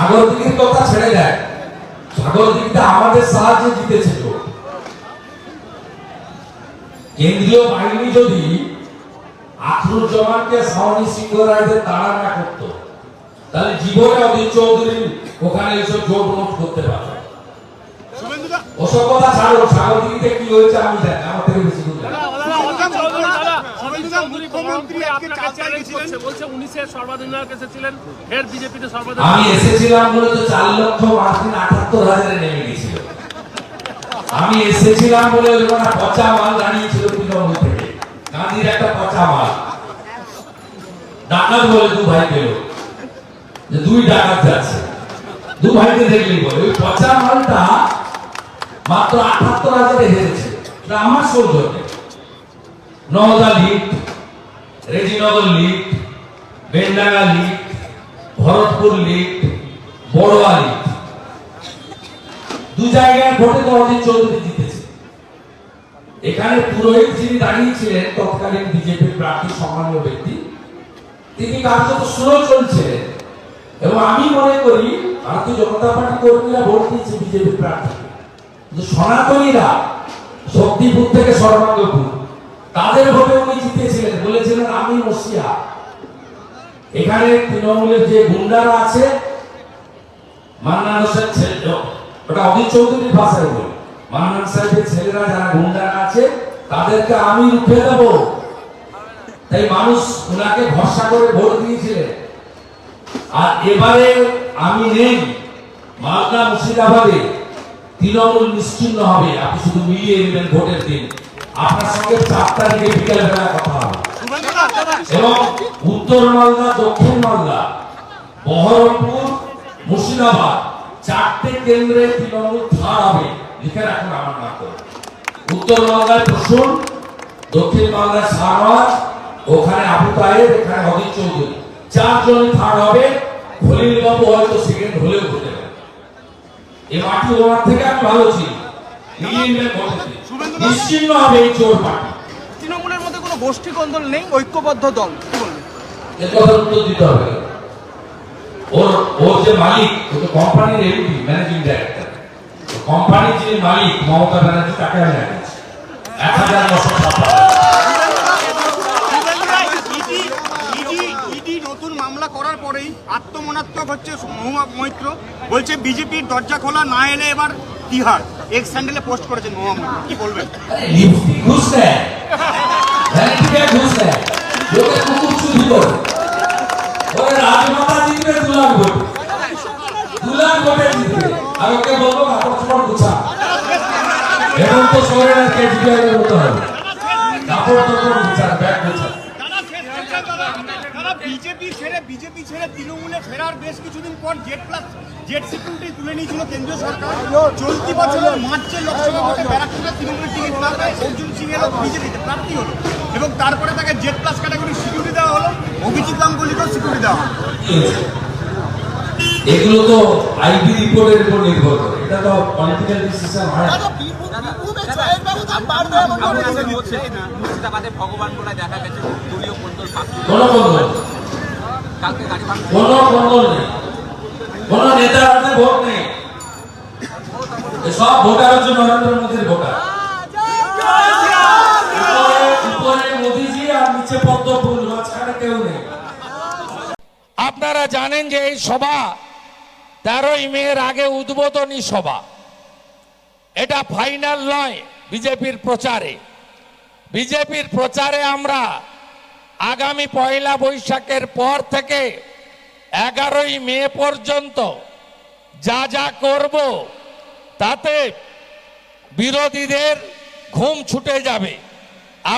সাগর দিঘির কথা ছেড়ে দেয়। সাগর দিঘিটা আমাদের সাহায্যে জিতেছিল কেন্দ্রীয় বাহিনী যদি আখরুজ্জামানকে সাউনি সিংহ রায়দের তাড়া না করতো তাহলে জীবনে অধীর চৌধুরী ওখানে এসে জোর করতে পারবে ওসব কথা ছাড়ো সাগর দিঘিতে কি হয়েছে আমি দেখ আমার থেকে বেশি বুঝলাম মুখ্যমন্ত্রী আপনার কাছে গেছিলেন বলছে উনিশের সর্বাধিনায়ক এসেছিলেন ফের বিজেপিতে আমি সর্বাধিনায়ক এসেছিলাম মূলত চার লক্ষ মার্কিন আটাত্তর হাজারে নেমে গেছিল আমি এসেছিলাম বলে পচা মাল দাঁড়িয়েছিল তৃণমূল থেকে। গান্ধীর একটা পচা মাল। ডাকাত বলে দু ভাই পেল যে দুই ডাকাত যাচ্ছে। দু ভাইকে দেখলি বলে ওই পচা মালটা মাত্র আটাত্তর হাজারে হেরেছে। আমার সৌজন্যে। Nawda lift Rejinagar lift Bendanga lift Bharatpur lift Baroa lift দু জায়গায় ভোটে তো অজিত চৌধুরী জিতেছে। এখানে পুরোহিত যিনি দাঁড়িয়েছিলেন তৎকালীন বিজেপির প্রার্থী, সম্মানীয় ব্যক্তি, তিনি কার্যত স্লো চলছিলেন। এবং আমি মনে করি, ভারতীয় জনতা পার্টি কর্মীরা ভোট দিয়েছে বিজেপি প্রার্থী সনাতনীরা শক্তিপুর থেকে সর্বাঙ্গপুর। তাদের ভোটে উনি জিতেছিলেন, বলেছিলেন, আমি মসিয়া। এখানে তৃণমূলের যে গুন্ডারা আছে, মান্নান হোসেন ওটা চৌধুরীর ভাষায় বলি। মান্নান সাহেবের ছেলেরা যারা গুন্ডারা আছে, তাদেরকে আমি রুখে দেব। তাই মানুষ ওনাকে ভরসা করে ভোট দিয়েছিলেন। আর এবারে আমি নেই, মালদা মুর্শিদাবাদে তৃণমূল নিশ্চিন্ন হবে। আপনি শুধু মিলিয়ে নেবেন ভোটের দিন। আপনার সঙ্গে চার তারিখে বিকেল বেলা কথা। এবং উত্তর মালদা, দক্ষিণ মালদা, বহরমপুর, মুর্শিদাবাদ, চারটে কেন্দ্রে তৃণমূল ছাড় হবে লিখে রাখুন আমার নাম উত্তর মালদায় প্রসূন, দক্ষিণ মালদায় সারওয়াজ ওখানে আবু তাহের, এখানে অজিত চৌধুরী। চারজনই থার্ড হবে। খলিল বাবু হয়তো সেকেন্ড হলেও হতে পারে। এই মাটি ওনার থেকে আমি ভালো ছিল মিলিয়ে ভোটে নিশ্চিন্ন হবে এই চোর পার্টি তৃণমূলের মধ্যে কোনো গোষ্ঠী কন্দল নেই ঐক্যবদ্ধ দল কি বলবেন উত্তর দিতে হবে ওর ওর যে মালিক ও তো কোম্পানির এমডি ম্যানেজিং ডাইরেক্টর কোম্পানির যে মালিক মমতা ব্যানার্জি তাকে আমি এক হাজার নশো মামলা করার পরেই আত্মমনাত্মক হচ্ছে মহুয়া মৈত্র বলছে বিজেপির দরজা খোলা না এলে এবার তিহার এক্স স্যান্ডেলে পোস্ট করেছেন মহুয়া মৈত্র কি বলবেন? কাপড় চোপড় গুছা। ব্যাগ বিজেপি ছেড়ে বিজেপি ছেড়ে তৃণমূলে ফেরার বেশ কিছুদিন পর জেড প্লাস, জেড সিকিউরিটি তুলে নিয়েছিল কেন্দ্রীয় সরকার। চলতি বছরের মার্চে লোকসভা তৃণমূলের টিকিট না পেয়ে অর্জুন সিং এলো বিজেপিতে, প্রার্থী হলো। এবং তারপরে তাকে জেড প্লাস ক্যাটাগরি সিকিউরিটি দেওয়া হলো, অভিজিৎ গাঙ্গুলিকেও সিকিউরিটি দেওয়া হলো। এগুলো তো আইবি রিপোর্টের উপর নির্ভর করে। এটা তো পলিটিক্যাল ডিসিশন হয়। না। মুর্শিদাবাদে ভগবান দেখা গেছে দলীয় মন্ডল কোনো কন্দল কালকে গাড়ি ভাঙ কোনো কন্দল নেই। কোনো নেতার হাতে ভোট নেই। এ সব ভোটার হচ্ছে নরেন্দ্র মোদীর ভোটার। উপরে- উপরে আর নিচে পদ্ম মাঝখানে কেউ নেই। আপনারা জানেন যে এই সভা তেরোই মেয়ের আগে উদ্বোধনী সভা। এটা ফাইনাল নয় বিজেপির প্রচারে। বিজেপির প্রচারে আমরা আগামী পয়লা বৈশাখের পর থেকে এগারোই মে পর্যন্ত যা যা করব তাতে বিরোধীদের ঘুম ছুটে যাবে।